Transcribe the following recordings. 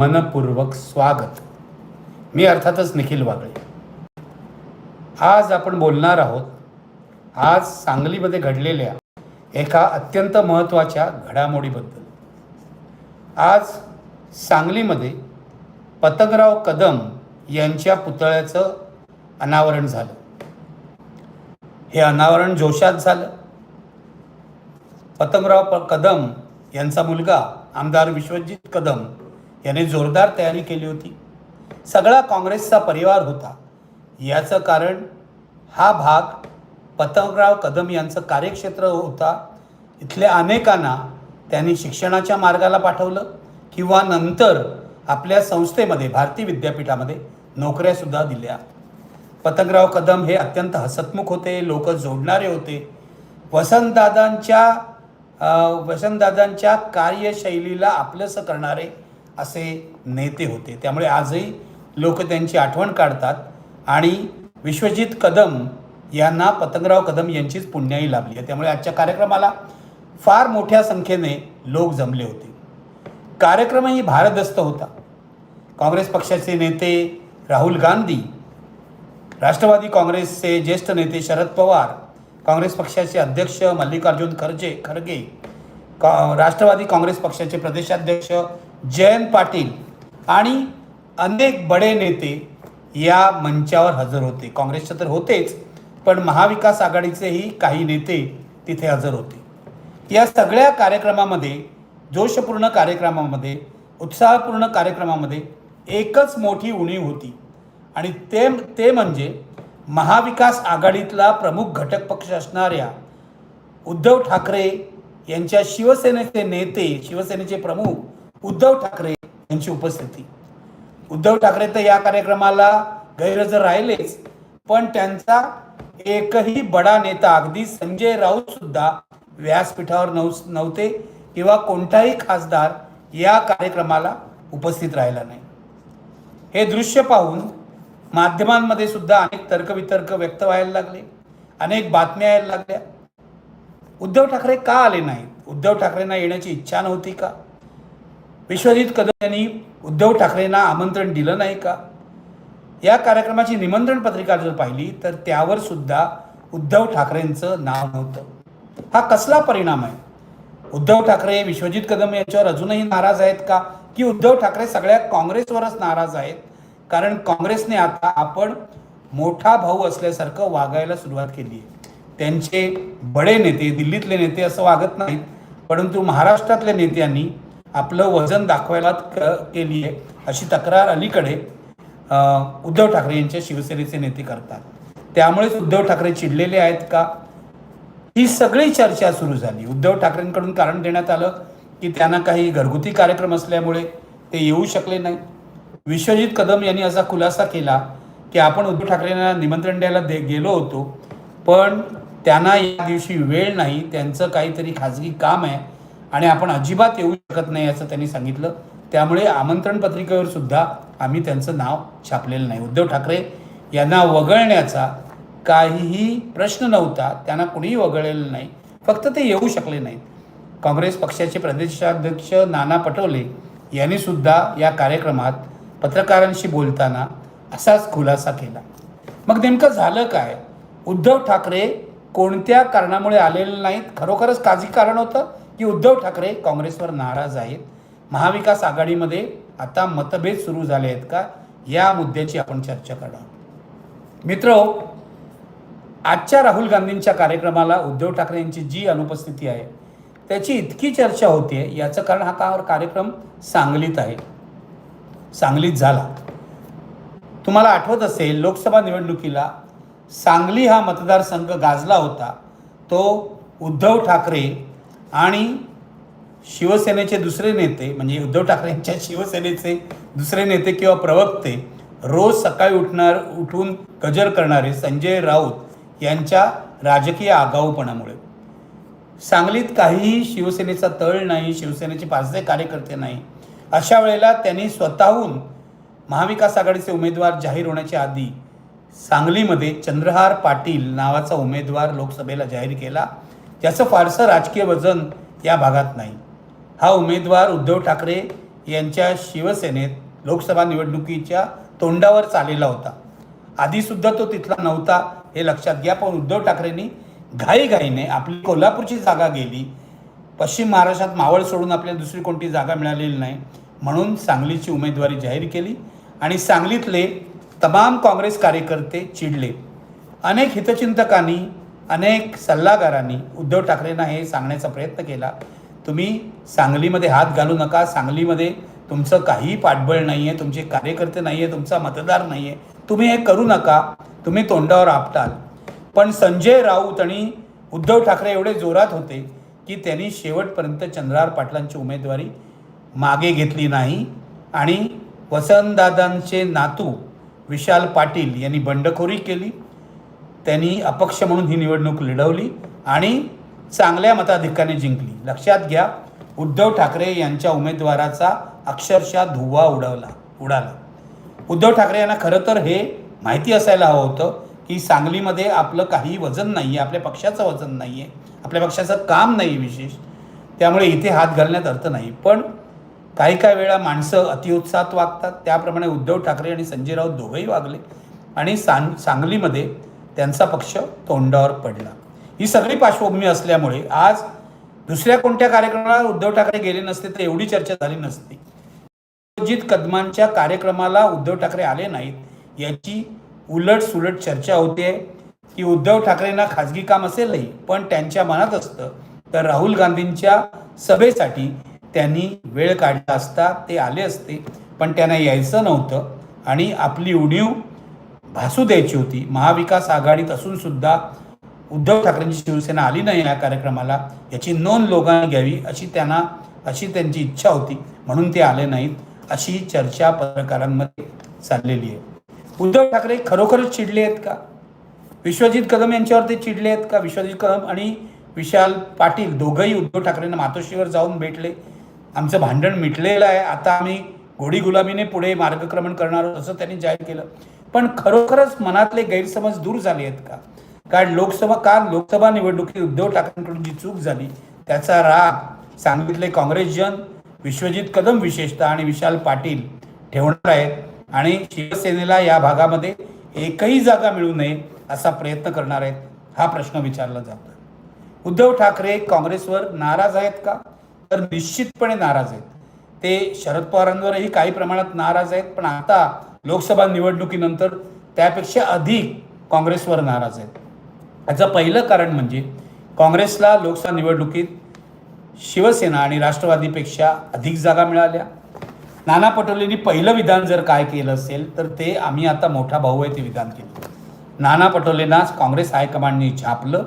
मनपूर्वक स्वागत. मी अर्थातच निखिल वागळे. आज आपण बोलणार आहोत आज सांगलीमध्ये घडलेल्या एका अत्यंत महत्त्वाच्या घडामोडीबद्दल. आज सांगलीमध्ये पतंगराव कदम यांच्या पुतळ्याचं अनावरण झालं. हे अनावरण जोशात झालं. पतंगराव प कदम यांचा मुलगा आमदार विश्वजित कदम याने जोरदार तयारी केली होती. सगळा काँग्रेसचा परिवार होता. याचं कारण हा भाग पतंगराव कदम यांचं कार्यक्षेत्र होता. इथल्या अनेकांना त्यांनी शिक्षणाच्या मार्गाला पाठवलं किंवा नंतर आपल्या संस्थेमध्ये भारतीय विद्यापीठामध्ये नोकऱ्यासुद्धा दिल्या. पतंगराव कदम हे अत्यंत हसतमुख होते लोक जोडणारे होते. वसंतदादांच्या वसंतदादांच्या कार्यशैलीला आपलंसं करणारे असे नेते होते. त्यामुळे आजही लोक त्यांची आठवण काढतात आणि विश्वजित कदम यांना पतंगराव कदम यांचीच पुण्याई लाभली आहे. त्यामुळे आजच्या कार्यक्रमाला फार मोठ्या संख्येने लोक जमले होते. कार्यक्रमही भारदस्त होता. काँग्रेस पक्षाचे नेते राहुल गांधी राष्ट्रवादी काँग्रेसचे ज्येष्ठ नेते शरद पवार काँग्रेस पक्षाचे अध्यक्ष मल्लिकार्जुन खर्जे खरगे का राष्ट्रवादी काँग्रेस पक्षाचे प्रदेशाध्यक्ष जयंत पाटील आणि अनेक बडे नेते या मंचावर हजर होते. काँग्रेसचे तर होतेच पण महाविकास आघाडीचेही काही नेते तिथे हजर होते. या सगळ्या कार्यक्रमामध्ये जोशपूर्ण कार्यक्रमामध्ये उत्साहपूर्ण कार्यक्रमामध्ये एकच मोठी उणीव होती. आणि ते ते म्हणजे महाविकास आघाडीतला प्रमुख घटक पक्ष असणाऱ्या उद्धव ठाकरे यांच्या शिवसेनेचे नेते शिवसेनेचे प्रमुख उद्धव ठाकरे यांची उपस्थिती. उद्धव ठाकरे तर या कार्यक्रमाला गैरहजर राहिलेच पण त्यांचा एकही बडा नेता अगदी संजय राऊत सुद्धा व्यासपीठावर नव नव्हते किंवा कोणताही खासदार या कार्यक्रमाला उपस्थित राहिला नाही. हे दृश्य पाहून माध्यमांमध्ये सुद्धा अनेक तर्कवितर्क व्यक्त व्हायला लागले अनेक बातम्या यायला लागल्या. उद्धव ठाकरे का आले नाहीत? उद्धव ठाकरेंना येण्याची इच्छा नव्हती का? विश्वजित कदम यांनी उद्धव ठाकरेंना आमंत्रण दिलं नाही का? या कार्यक्रमाची निमंत्रण पत्रिका जर पाहिली तर त्यावर सुद्धा उद्धव ठाकरेंचं नाव नव्हतं. हा कसला परिणाम आहे? उद्धव ठाकरे विश्वजित कदम यांच्यावर अजूनही नाराज आहेत का? की उद्धव ठाकरे सगळ्या काँग्रेसवरच नाराज आहेत? कारण काँग्रेसने आता आपण मोठा भाऊ असल्यासारखं वागायला सुरुवात केली आहे. त्यांचे बडे नेते दिल्लीतले नेते असं वागत नाहीत परंतु महाराष्ट्रातल्या नेत्यांनी आपलं वजन दाखवायला क केली आहे अशी तक्रार अलीकडे उद्धव ठाकरे यांच्या शिवसेनेचे नेते करतात. त्यामुळेच उद्धव ठाकरे चिडलेले आहेत का? ही सगळी चर्चा सुरू झाली. उद्धव ठाकरेंकडून कारण देण्यात आलं की त्यांना काही घरगुती कार्यक्रम असल्यामुळे ते येऊ शकले नाही. विश्वजित कदम यांनी असा खुलासा केला की आपण उद्धव ठाकरेंना निमंत्रण द्यायला दे गेलो होतो पण त्यांना या दिवशी वेळ नाही त्यांचं काहीतरी खाजगी काम आहे आणि आपण अजिबात येऊ शकत नाही असं त्यांनी सांगितलं. त्यामुळे आमंत्रण पत्रिकेवर सुद्धा आम्ही त्यांचं नाव छापलेलं नाही. उद्धव ठाकरे यांना वगळण्याचा काहीही प्रश्न नव्हता. त्यांना कुणीही वगळलेलं नाही. फक्त ते येऊ शकले नाहीत. काँग्रेस पक्षाचे प्रदेशाध्यक्ष नाना पटोले यांनी सुद्धा या कार्यक्रमात पत्रकारांशी बोलताना असाच खुलासा केला. मग नेमकं झालं काय? उद्धव ठाकरे कोणत्या कारणामुळे आलेले नाहीत? खरोखरच काजी कारण होतं? की उद्धव ठाकरे काँग्रेसवर नाराज आहेत. महाविकास आघाडीमध्ये आता मतभेद सुरू झाले आहेत का? या मुद्द्याची आपण चर्चा करणार मित्र आजच्या राहुल गांधींच्या कार्यक्रमाला उद्धव ठाकरे यांची जी अनुपस्थिती आहे त्याची इतकी चर्चा होते याचं कारण हा का कार्यक्रम सांगलीत आहे. सांगलीत झाला. तुम्हाला आठवत असेल लोकसभा निवडणुकीला सांगली हा मतदारसंघ गाजला होता. तो उद्धव ठाकरे आणि शिवसेनेचे दुसरे नेते म्हणजे उद्धव ठाकरेंच्या शिवसेनेचे दुसरे नेते किंवा प्रवक्ते रोज सकाळी उठणार उठून गजर करणारे संजय राऊत यांच्या राजकीय आगाऊपणामुळे. सांगलीत काहीही शिवसेनेचा तळ नाही शिवसेनेचे पाचदे कार्यकर्ते नाही अशा वेळेला त्यांनी स्वतःहून महाविकास आघाडीचे उमेदवार जाहीर होण्याच्या आधी सांगलीमध्ये चंद्रहार पाटील नावाचा उमेदवार लोकसभेला जाहीर केला. ज्याचं फारसं राजकीय वजन या भागात नाही. हा उमेदवार उद्धव ठाकरे यांच्या शिवसेनेत लोकसभा निवडणुकीच्या तोंडावर चाललेला होता. आधीसुद्धा तो तिथला नव्हता हे लक्षात घ्या. पण उद्धव ठाकरेंनी घाईघाईने आपली कोल्हापूरची जागा गेली. पश्चिम महाराष्ट्रात मावळ सोडून आपल्याला दुसरी कोणती जागा मिळालेली नाही म्हणून सांगलीची उमेदवारी जाहीर केली आणि सांगलीतले तमाम काँग्रेस कार्यकर्ते चिडले. अनेक हितचिंतकांनी अनेक सल्लागारांनी उद्धव ठाकरेंना हे सांगण्याचा प्रयत्न केला. तुम्ही सांगलीमध्ये हात घालू नका. सांगलीमध्ये तुमचं काही पाठबळ नाही आहे तुमचे कार्यकर्ते नाही आहे तुमचा मतदार नाही आहे तुम्ही हे करू नका. तुम्ही तोंडावर आपटाल. पण संजय राऊत आणि उद्धव ठाकरे एवढे जोरात होते की त्यांनी शेवटपर्यंत चंद्रार पाटलांची उमेदवारी मागे घेतली नाही. आणि वसंतदादांचे नातू विशाल पाटील यांनी बंडखोरी केली. त्यांनी अपक्ष म्हणून ही निवडणूक लढवली आणि चांगल्या मताधिक्याने जिंकली. लक्षात घ्या उद्धव ठाकरे यांच्या उमेदवाराचा अक्षरशः धुव्वा उडवला उडाला. उद्धव ठाकरे यांना खरं तर हे माहिती असायला हवं होतं की सांगलीमध्ये आपलं काही वजन नाही आहे आपल्या पक्षाचं वजन नाही आहे आपल्या पक्षाचं काम नाही विशेष. त्यामुळे इथे हात घालण्यात अर्थ नाही. पण काही काही वेळा माणसं अतिउत्साहात वागतात. त्याप्रमाणे उद्धव ठाकरे आणि संजय राऊत दोघंही वागले. आणि सांग सांगलीमध्ये त्यांचा पक्ष तोंडावर पडला. ही सगळी पार्श्वभूमी असल्यामुळे आज दुसऱ्या कोणत्या कार्यक्रमाला उद्धव ठाकरे गेले नसते तर एवढी चर्चा झाली नसती. अजित कदमांच्या कार्यक्रमाला उद्धव ठाकरे आले नाहीत याची उलट सुलट चर्चा होते की उद्धव ठाकरेंना खाजगी काम असेलही पण त्यांच्या मनात असतं तर राहुल गांधींच्या सभेसाठी त्यांनी वेळ काढला असता ते आले असते पण त्यांना यायचं नव्हतं आणि आपली उणीव भासू द्यायची होती. महाविकास आघाडीत असून सुद्धा उद्धव ठाकरेंची शिवसेना आली नाही या कार्यक्रमाला. याची नोंद लोकांनी घ्यावी अशी त्यांना अशी त्यांची इच्छा होती. म्हणून ते आले नाहीत. अशी चर्चा पत्रकारांमध्ये चाललेली आहे. उद्धव ठाकरे खरोखरच चिडले आहेत का? विश्वजित कदम यांच्यावर ते चिडले आहेत का? विश्वजित कदम आणि विशाल पाटील दोघंही उद्धव ठाकरेंना मातोश्रीवर जाऊन भेटले. आमचं भांडण मिटलेलं आहे. आता आम्ही घोडी गुलाबीने पुढे मार्गक्रमण करणार आहोत असं त्यांनी जाहीर केलं. पण खरोखरच मनातले गैरसमज दूर झाले आहेत का? कारण लोकसभा काल लोकसभा निवडणुकीत उद्धव ठाकरेंकडून जी चूक झाली. त्याचा राग सांगलीतले काँग्रेसजन विश्वजित कदम विशेषतः आणि विशाल पाटील ठेवणार आहेत आणि शिवसेनेला या भागामध्ये एकही जागा मिळू नये असा प्रयत्न करणार आहेत हा प्रश्न विचारला जातो उद्धव ठाकरे काँग्रेसवर नाराज आहेत का? तर निश्चितपणे नाराज आहेत. ते शरद पवारांवरही काही प्रमाणात नाराज आहेत पण आता लोकसभा निवडणुकीनंतर त्यापेक्षा अधिक काँग्रेसवर नाराज आहेत. याचं पहिलं कारण म्हणजे काँग्रेसला लोकसभा निवडणुकीत शिवसेना आणि राष्ट्रवादीपेक्षा अधिक जागा मिळाल्या. नाना पटोलेंनी पहिलं विधान जर काय केलं असेल तर ते आम्ही आता मोठा भाऊ आहे ते विधान केलं. नाना पटोलेंना काँग्रेस हायकमांडनी झापलं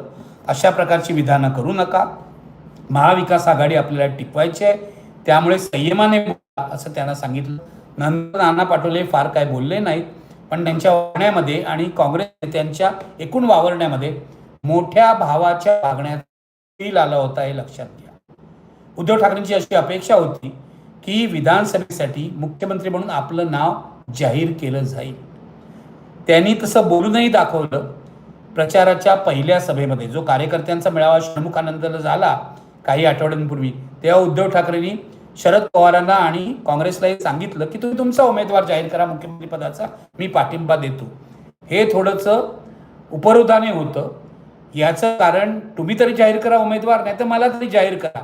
अशा प्रकारची विधानं करू नका. महाविकास आघाडी आपल्याला टिकवायची आहे. त्यामुळे संयमाने असं त्यांना सांगितलं. नंतर नाना पाटोले फार काय बोलले नाहीत पण त्यांच्या वागण्यामध्ये आणि काँग्रेस नेत्यांच्या एकूण वावरण्यामध्ये मोठ्या भावाच्या वागण्यात फील आला होता हे लक्षात घ्या. उद्धव ठाकरेंची अशी अपेक्षा होती की विधानसभेसाठी मुख्यमंत्री म्हणून आपलं नाव जाहीर केलं जाईल. त्यांनी तसं बोलूनही दाखवलं प्रचाराच्या पहिल्या सभेमध्ये. जो कार्यकर्त्यांचा मेळावा षण्मुखानंदला झाला काही आठवड्यांपूर्वी तेव्हा उद्धव ठाकरेंनी शरद पवारांना आणि काँग्रेसलाही सांगितलं की तुम्ही तुमचा उमेदवार जाहीर करा मुख्यमंत्री पदाचा मी पाठिंबा देतो. हे थोडंसं उपरोधाने होतं. याचं कारण तुम्ही तरी जाहीर करा उमेदवार नाही तर मला तरी जाहीर करा.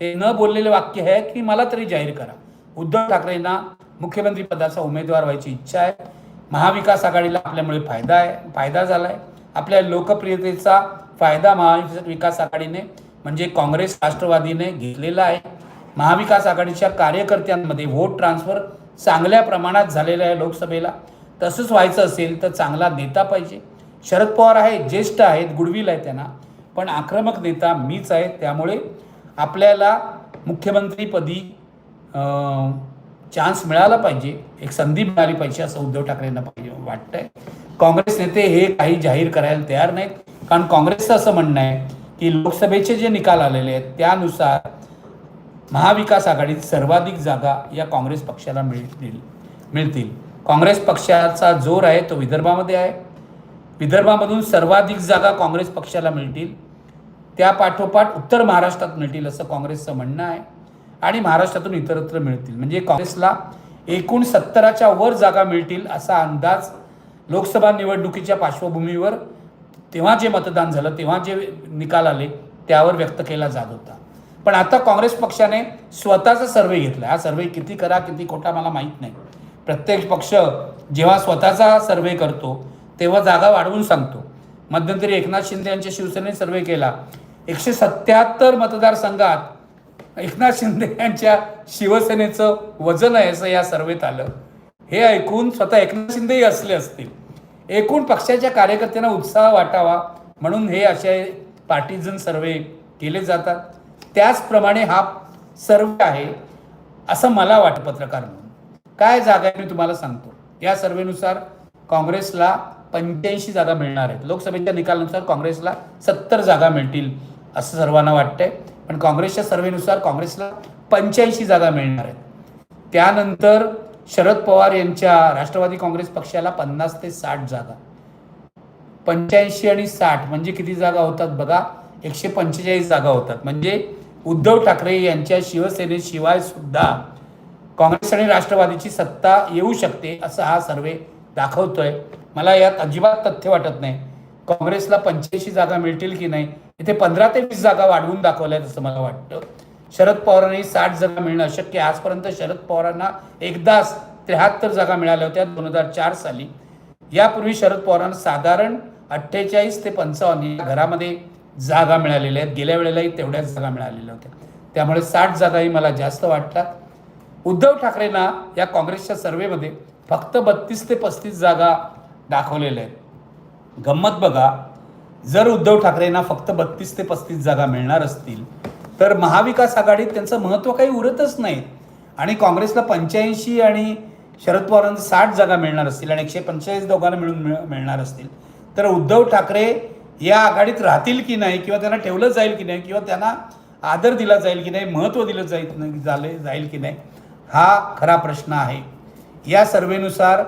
ते न बोललेलं वाक्य आहे की मला तरी जाहीर करा. उद्धव ठाकरेंना मुख्यमंत्री पदाचा उमेदवार व्हायची इच्छा आहे. महाविकास आघाडीला आपल्यामुळे फायदा आहे फायदा झाला आहे आपल्या लोकप्रियतेचा फायदा महाविकास आघाडीने म्हणजे काँग्रेस राष्ट्रवादीने घेतलेला आहे. महाविकास आघाडीच्या कार्यकर्त्यांमध्ये व्होट ट्रान्सफर चांगल्या प्रमाणात झालेलं आहे लोकसभेला. तसंच व्हायचं असेल तर चांगला नेता पाहिजे. शरद पवार आहेत ज्येष्ठ आहेत गुडविल आहे त्यांना. पण आक्रमक नेता मीच आहे त्यामुळे आपल्याला मुख्यमंत्रीपदी चान्स मिळाला पाहिजे एक संधी मिळाली पाहिजे असं उद्धव ठाकरेंना पाहिजे वाटतंय. काँग्रेस नेते हे काही जाहीर करायला तयार नाहीत. कारण काँग्रेसचं असं म्हणणं आहे की लोकसभेचे जे निकाल आलेले आहेत त्यानुसार महाविकास आघाडीत सर्वाधिक जागा या काँग्रेस पक्षाला मिळतील. मिळतील. काँग्रेस पक्षाचा जोर आहे तो विदर्भामध्ये आहे. विदर्भामधून सर्वाधिक जागा काँग्रेस पक्षाला मिळतील. त्यापाठोपाठ उत्तर महाराष्ट्रात मिळतील असं काँग्रेसचं म्हणणं आहे. आणि महाराष्ट्रातून इतरत्र मिळतील. म्हणजे काँग्रेसला एकूण सत्तराच्या वर जागा मिळतील असा अंदाज लोकसभा निवडणुकीच्या पार्श्वभूमीवर तेव्हा जे मतदान झालं तेव्हा जे निकाल आले त्यावर व्यक्त केला जात होता. पण आता काँग्रेस पक्षाने स्वतःचा सर्वे घेतला. हा सर्वे किती करा किती खोटा मला माहीत नाही. प्रत्येक पक्ष जेव्हा स्वतःचा सर्वे करतो तेव्हा जागा वाढवून सांगतो. मध्यंतरी एकनाथ शिंदे यांच्या शिवसेनेने सर्वे केला. एकशे सत्याहत्तर मतदारसंघात एकनाथ शिंदे यांच्या शिवसेनेचं वजन आहे असं या सर्वेत आलं. हे ऐकून स्वतः एकनाथ शिंदेही असले असतील. एकूण पक्षाच्या कार्यकर्त्यांना उत्साह वाटावा म्हणून हे असे पार्टीजन सर्वे केले जातात. त्याचप्रमाणे हा सर्वे आहे असं मला वाटतं पत्रकार म्हणून. काय जागा आहे मी तुम्हाला सांगतो. या सर्वेनुसार काँग्रेसला पंच्याऐंशी जागा मिळणार आहेत. लोकसभेच्या निकालानुसार काँग्रेसला सत्तर जागा मिळतील असं सर्वांना वाटतंय. पण काँग्रेसच्या सर्वेनुसार काँग्रेसला पंच्याऐंशी जागा मिळणार आहेत. त्यानंतर शरद पवार यांच्या राष्ट्रवादी काँग्रेस पक्षाला पन्नास ते साठ जागा. पंच्याऐंशी आणि साठ म्हणजे किती जागा होतात बघा? एकशे पंचेचाळीस जागा होतात. म्हणजे उद्धव ठाकरे यांच्या शिवसेनेशिवाय सुद्धा काँग्रेस आणि राष्ट्रवादीची सत्ता येऊ शकते असं हा सर्वे दाखवतोय. मला यात अजिबात तथ्य वाटत नाही. काँग्रेसला पंच्याऐंशी जागा मिळतील की नाही इथे पंधरा ते वीस जागा वाढवून दाखवल्यात असं मला वाटतं. शरद पवारांनी साठ जागा मिळणं अशक्य आहे. आजपर्यंत शरद पवारांना एकदाच त्र्याहत्तर जागा मिळाल्या होत्या दोन हजार चार साली. यापूर्वी शरद पवारांना साधारण अठ्ठेचाळीस ते पंचावन्न घरामध्ये जागा मिळालेल्या आहेत. गेल्या वेळेलाही तेवढ्याच जागा मिळालेल्या होत्या. त्यामुळे साठ जागाही मला जास्त वाटतात. उद्धव ठाकरेंना या काँग्रेसच्या सर्वेमध्ये फक्त बत्तीस ते पस्तीस जागा दाखवलेल्या आहेत. गंमत बघा जर उद्धव ठाकरेंना फक्त बत्तीस ते पस्तीस जागा मिळणार असतील तर महाविकास आघाडीत त्यांचं महत्त्व काही उरतच नाही. आणि काँग्रेसला पंच्याऐंशी आणि शरद पवारांना साठ जागा मिळणार असतील आणि एकशे पंचेचाळीस दोघांना मिळून मिळ- मिळणार असतील. तर उद्धव ठाकरे या आघाडीत राहतील की नाही किंवा त्यांना ठेवलं जाईल की नाही किंवा त्यांना आदर दिला जाईल की नाही महत्त्व दिलं जाईल नाही झाले जाईल की नाही हा खरा प्रश्न आहे. या सर्वेनुसार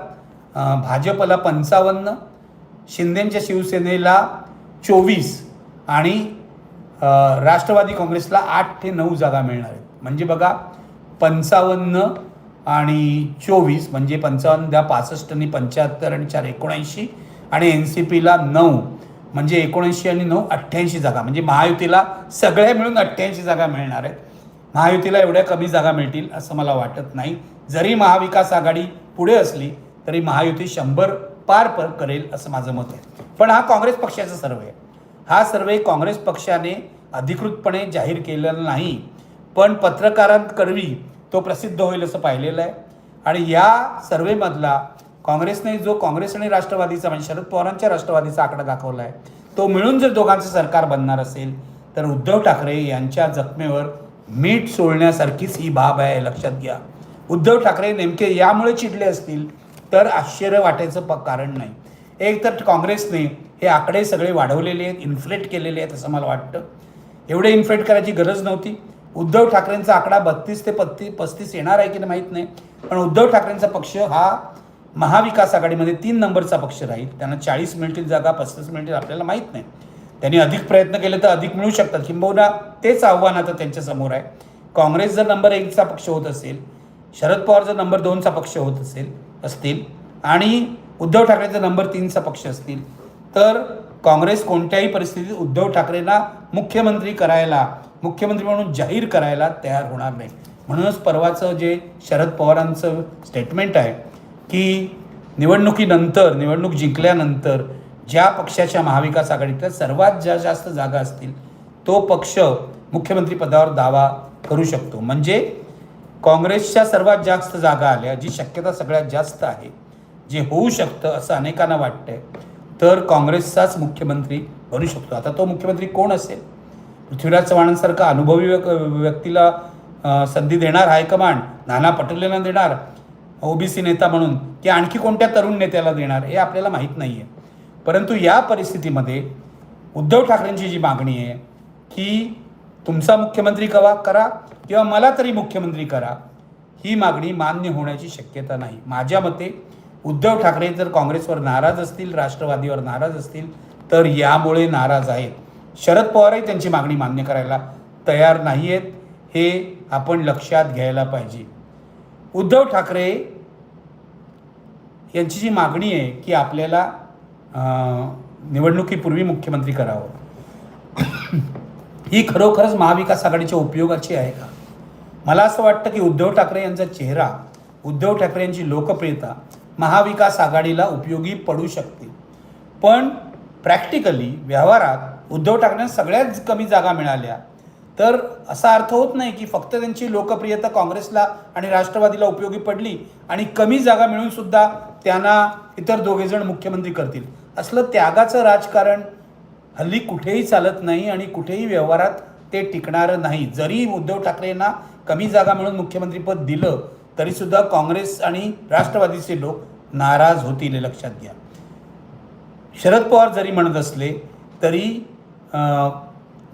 भाजपला पंचावन्न शिंदेंच्या शिवसेनेला चोवीस आणि राष्ट्रवादी काँग्रेसला आठ ते नऊ जागा मिळणार आहेत. म्हणजे बघा पंचावन्न आणि चोवीस म्हणजे पंचावन्न द्या पासष्ट आणि पंच्याहत्तर आणि चार एकोणऐंशी आणि एन सी पीला नऊ. म्हणजे एकोणऐंशी आणि नऊ अठ्ठ्याऐंशी जागा. म्हणजे महायुतीला सगळ्या मिळून अठ्ठ्याऐंशी जागा मिळणार आहेत. महायुतीला एवढ्या कमी जागा मिळतील असं मला वाटत नाही. जरी महाविकास आघाडी पुढे असली तरी महायुती शंभर पार पर करेल असं माझं मत आहे. पण हा काँग्रेस पक्षाचा सर्वे आहे. हा सर्वे काँग्रेस पक्षाने अधिकृतपणे जाहीर केलेला नाही. पण पत्रकारांकरवी तो प्रसिद्ध होईल असं पाहिलेलं आहे. आणि या सर्वेमधला काँग्रेसने जो काँग्रेस आणि राष्ट्रवादीचा म्हणजे शरद पवारांच्या राष्ट्रवादीचा आकडा दाखवला आहे तो मिळून जर दोघांचं सरकार बनणार असेल तर उद्धव ठाकरे यांच्या जखमेवर मीठ सोडण्यासारखीच ही बाब आहे लक्षात घ्या. उद्धव ठाकरे नेमके यामुळे चिडले असतील तर आश्चर्य वाटायचं प कारण नाही. एक तर काँग्रेसने हे आकडे सगळे वाढवलेले आहेत इन्फ्लेट केलेले आहेत असं मला वाटतं. एवढे इन्फ्लेट करायची गरज नव्हती. उद्धव ठाकरेंचा आकडा बत्तीस ते पत्ती पस्तीस येणार आहे की नाही माहीत नाही. पण उद्धव ठाकरेंचा पक्ष हा महाविकास आघाडीमध्ये तीन नंबरचा पक्ष राहील. त्यांना चाळीस मिळतील जागा पस्तीस मिळतील आपल्याला माहीत नाही. त्यांनी अधिक प्रयत्न केले तर अधिक मिळू शकतात. किंबहुना तेच आव्हान आता त्यांच्यासमोर आहे. काँग्रेस जर नंबर एकचा पक्ष होत असेल शरद पवार जर नंबर दोनचा पक्ष होत असेल असतील आणि उद्धव ठाकरेचा नंबर तीनचा पक्ष असतील तर काँग्रेस कोणत्याही परिस्थितीत उद्धव ठाकरेंना मुख्यमंत्री करायला मुख्यमंत्री म्हणून जाहीर करायला तयार होणार नाही. म्हणूनच परवाचं जे शरद पवारांचं स्टेटमेंट आहे की निवडणुकीनंतर निवडणूक जिंकल्यानंतर ज्या पक्षाच्या महाविकास आघाडीतल्या सर्वात ज्या जास्त जागा असतील तो पक्ष मुख्यमंत्रीपदावर दावा करू शकतो. म्हणजे काँग्रेसच्या सर्वात जास्त जागा आल्या जी शक्यता सगळ्यात जास्त आहे जे होऊ शकतं असं अनेकांना वाटतंय तर काँग्रेसचाच मुख्यमंत्री बनू शकतो. आता तो मुख्यमंत्री कोण असेल? पृथ्वीराज चव्हाणांसारखा अनुभवी व्यक्तीला संधी देणार हायकमांड नाना पटोलेंना देणार ओबीसी नेता म्हणून ते आणखी कोणत्या तरुण नेत्याला देणार हे आपल्याला माहीत नाही आहे परंतु या परिस्थितीमध्ये उद्धव ठाकरेंची जी मागणी आहे की तुमचा मुख्यमंत्री कवा करा किंवा मला तरी मुख्यमंत्री करा ही मागणी मान्य होण्याची शक्यता नाही. माझ्या मते उद्धव ठाकरे जर काँग्रेसवर नाराज असतील राष्ट्रवादीवर नाराज असतील तर यामुळे नाराज आहेत. शरद पवारही त्यांची मागणी मान्य करायला तयार नाही आहेत हे आपण लक्षात घ्यायला पाहिजे. उद्धव ठाकरे यांची जी मागणी आहे की आपल्याला निवडणुकीपूर्वी मुख्यमंत्री करावं. ही खरोखरच महाविकास आघाडीच्या उपयोगाची आहे का? मला असं वाटतं की उद्धव ठाकरे यांचा चेहरा उद्धव ठाकरे यांची लोकप्रियता महाविकास आघाडीला उपयोगी पडू शकते. पण प्रॅक्टिकली व्यवहारात उद्धव ठाकरेंना सगळ्यात कमी जागा मिळाल्या तर असा अर्थ होत नाही की फक्त त्यांची लोकप्रियता काँग्रेसला आणि राष्ट्रवादीला उपयोगी पडली आणि कमी जागा मिळून सुद्धा त्यांना इतर दोघे जण मुख्यमंत्री करतील. असलं त्यागाचं राजकारण हल्ली कुठेही चालत नाही आणि कुठेही व्यवहारात ते टिकणारं नाही. जरी उद्धव ठाकरेंना कमी जागा मिळून मुख्यमंत्रीपद दिलं तरीसुद्धा काँग्रेस आणि राष्ट्रवादीचे लोक नाराज होतील हे लक्षात घ्या. शरद पवार जरी म्हणत असले तरी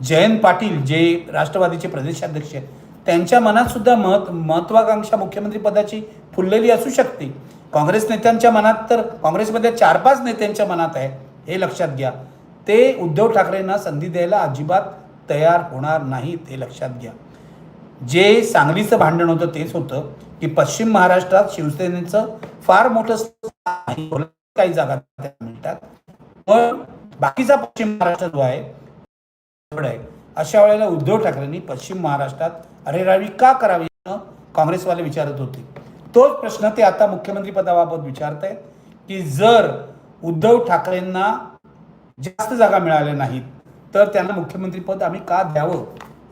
जयंत पाटील जे राष्ट्रवादीचे प्रदेशाध्यक्ष आहेत त्यांच्या मनात सुद्धा महत् महत्वाकांक्षा मुख्यमंत्रीपदाची फुललेली असू शकते. काँग्रेस नेत्यांच्या मनात तर काँग्रेसमध्ये चार पाच नेत्यांच्या मनात आहे हे लक्षात घ्या. ते उद्धव ठाकरेंना संधी द्यायला अजिबात तयार होणार नाहीत हे लक्षात घ्या. जे सांगलीचं भांडण होतं तेच होतं की पश्चिम महाराष्ट्रात शिवसेनेचं फार मोठं काही जागा मिळतात पण बाकीचा पश्चिम महाराष्ट्र जो आहे आहे. अशा वेळेला उद्धव ठाकरेंनी पश्चिम महाराष्ट्रात अरेरावी का करावी काँग्रेसवाले विचारत होते. तोच प्रश्न ते आता मुख्यमंत्री पदाबाबत विचारत आहेत की जर उद्धव ठाकरेंना जास्त जागा मिळाल्या नाहीत तर त्यांना मुख्यमंत्रीपद आम्ही का द्यावं?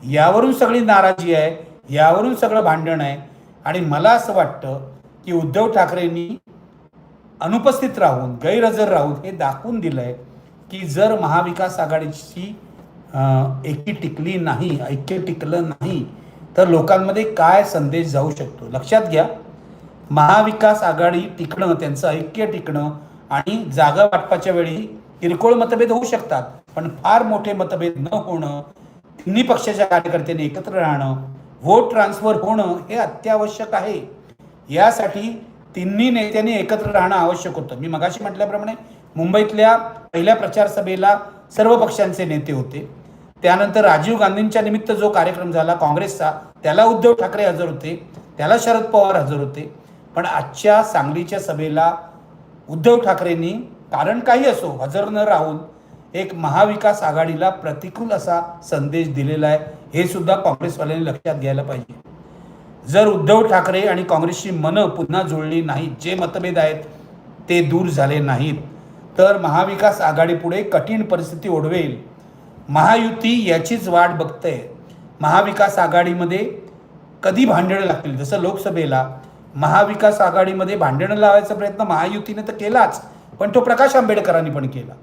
यावरून सगळी नाराजी आहे यावरून सगळं भांडण आहे. आणि मला असं वाटतं की उद्धव ठाकरेंनी अनुपस्थित राहून गैरहजर राहून हे दाखवून दिलं आहे की जर महाविकास आघाडीची एकी टिकली नाही ऐक्य टिकलं नाही तर लोकांमध्ये काय संदेश जाऊ शकतो? लक्षात घ्या महाविकास आघाडी टिकणं त्यांचं ऐक्य टिकणं आणि जागा वाटपाच्या वेळी किरकोळ मतभेद होऊ शकतात पण फार मोठे मतभेद न होणं तिन्ही पक्षाच्या कार्यकर्त्यांनी एकत्र राहणं व्होट ट्रान्सफर होणं हे अत्यावश्यक आहे. यासाठी तिन्ही नेत्यांनी एकत्र राहणं आवश्यक होतं. मी मगाशी म्हटल्याप्रमाणे मुंबईतल्या पहिल्या प्रचार सभेला सर्व पक्षांचे नेते होते. त्यानंतर राजीव गांधींच्या निमित्त जो कार्यक्रम झाला काँग्रेसचा त्याला उद्धव ठाकरे हजर होते त्याला शरद पवार हजर होते. पण आजच्या सांगलीच्या सभेला उद्धव ठाकरेंनी कारण काही असो हजर न राहून एक महाविकास आघाडीला प्रतिकूल असा संदेश दिलेला आहे हे सुद्धा काँग्रेसवाल्यांनी लक्षात घ्यायला पाहिजे. जर उद्धव ठाकरे आणि काँग्रेसची मनं पुन्हा जुळली नाहीत जे मतभेद आहेत ते दूर झाले नाहीत. तर महाविकास आघाडीपुढे कठीण परिस्थिती ओढवेल. महायुती याचीच वाट बघते महाविकास आघाडीमध्ये कधी भांडणं लागतील? जसं लोकसभेला. महाविकास आघाडीमध्ये भांडणं लावायचा प्रयत्न महायुतीने तर केलाच पण तो प्रकाश आंबेडकरांनी पण केला.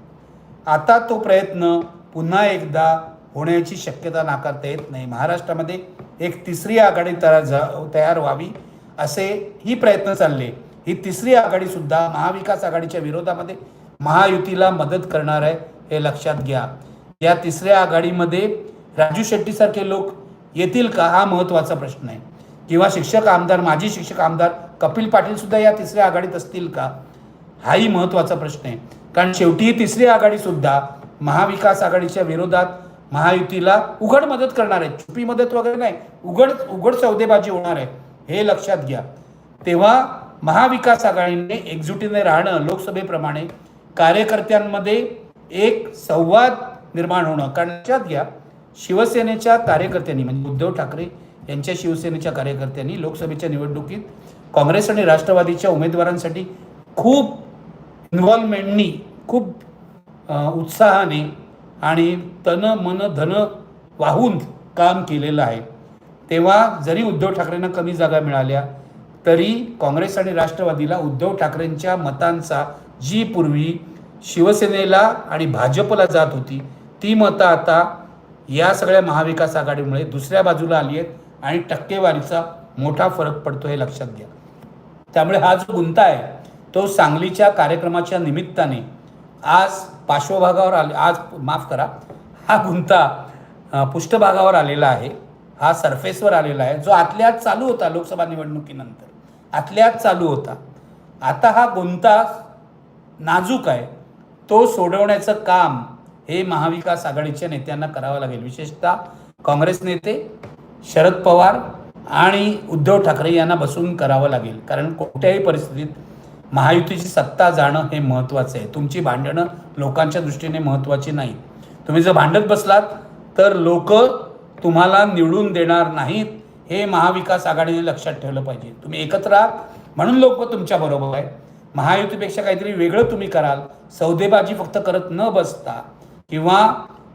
आता तो प्रयत्न पुन्हा एकदा होण्याची शक्यता नाकारता येत नाही. महाराष्ट्रामध्ये एक तिसरी आघाडी तयार झा- तयार व्हावी असे ही प्रयत्न चालले. ही तिसरी आघाडीसुद्धा महाविकास आघाडीच्या विरोधामध्ये महायुतीला मदत करणार आहे हे लक्षात घ्या. या तिसऱ्या आघाडीमध्ये राजू शेट्टीसारखे लोक येतील का हा महत्त्वाचा प्रश्न आहे. किंवा शिक्षक आमदार माजी शिक्षक आमदार कपिल पाटील सुद्धा या तिसऱ्या आघाडीत असतील का? हाही महत्त्वाचा प्रश्न आहे. कारण शेवटी ही तिसरी आघाडी सुद्धा महाविकास आघाडीच्या विरोधात महायुतीला उघड मदत करणार आहे. छुपी मदत वगैरे नाही. उघड उघड सौदेबाजी होणार आहे. हे लक्षात घ्या. तेव्हा महाविकास आघाडीने एकजुटीने राहणं लोकसभेप्रमाणे कार्यकर्त्यांमध्ये एक संवाद निर्माण होणं. कारण लक्षात घ्या शिवसेनेच्या कार्यकर्त्यांनी म्हणजे उद्धव ठाकरे यांच्या शिवसेनेच्या कार्यकर्त्यांनी लोकसभेच्या निवडणुकीत काँग्रेस आणि राष्ट्रवादीच्या उमेदवारांसाठी खूप इन्व्हॉल्वमेंटनी खूप उत्साहाने आणि तन मन धन वाहून काम केलेलं आहे. तेव्हा जरी उद्धव ठाकरेंना कमी जागा मिळाल्या तरी काँग्रेस आणि राष्ट्रवादीला उद्धव ठाकरेंच्या मतांचा जी पूर्वी शिवसेनेला आणि भाजपला जात होती ती मतं आता या सगळ्या महाविकास आघाडीमुळे दुसऱ्या बाजूला आली आहेत आणि टक्केवारीचा मोठा फरक पडतो हे लक्षात घ्या. त्यामुळे हा जो गुंता आहे तो सांगलीच्या कार्यक्रमाच्या निमित्ताने आज पार्श्वभागावर आले आज माफ करा हा गुंता पृष्ठभागावर आलेला आहे. हा सरफेसवर आलेला आहे जो आतल्या चालू होता लोकसभा निवडणुकीनंतर. आतल्या चालू होता. आता हा गुंता नाजूक आहे तो सोडवण्याचं काम हे महाविकास आघाडीच्या नेत्यांना करावं लागेल. विशेषतः काँग्रेस नेते शरद पवार आणि उद्धव ठाकरे यांना बसून करावं लागेल. कारण कोणत्याही परिस्थितीत महायुतीची सत्ता जाणं हे महत्त्वाचं आहे. तुमची भांडणं लोकांच्या दृष्टीने महत्त्वाची नाही. तुम्ही जर भांडत बसलात तर लोक तुम्हाला निवडून देणार नाहीत हे महाविकास आघाडीने लक्षात ठेवलं पाहिजे. तुम्ही एकत्र आहात म्हणून लोक तुमच्या बरोबर आहे महायुतीपेक्षा काहीतरी वेगळं तुम्ही कराल सौदेबाजी फक्त करत न बसता किंवा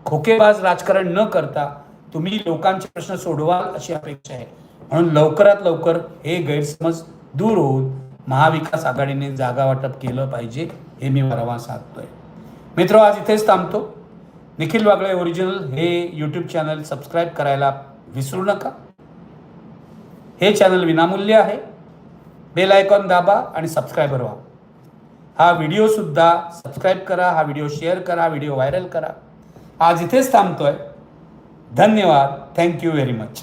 खोकेबाज राजकारण न करता तुम्ही लोकांचे प्रश्न सोडवाल अशी अपेक्षा आहे. म्हणून लवकरात लवकर हे गैरसमज दूर होऊन महाविकास आघाडीने जागा वाटप केलं पाहिजे हे मी वारंवार सांगतोय. मित्र आज इथेच थांबतो. निखिल वागळे ओरिजिनल हे यूट्यूब चॅनल सबस्क्राईब करायला विसरू नका. हे चॅनल विनामूल्य आहे. बेल आयकॉन दाबा आणि सबस्क्रायबर व्हा. हा व्हिडिओसुद्धा सबस्क्राईब करा हा व्हिडिओ शेअर करा हा व्हिडिओ व्हायरल करा. आज इथेच थांबतोय. धन्यवाद. Thank you very much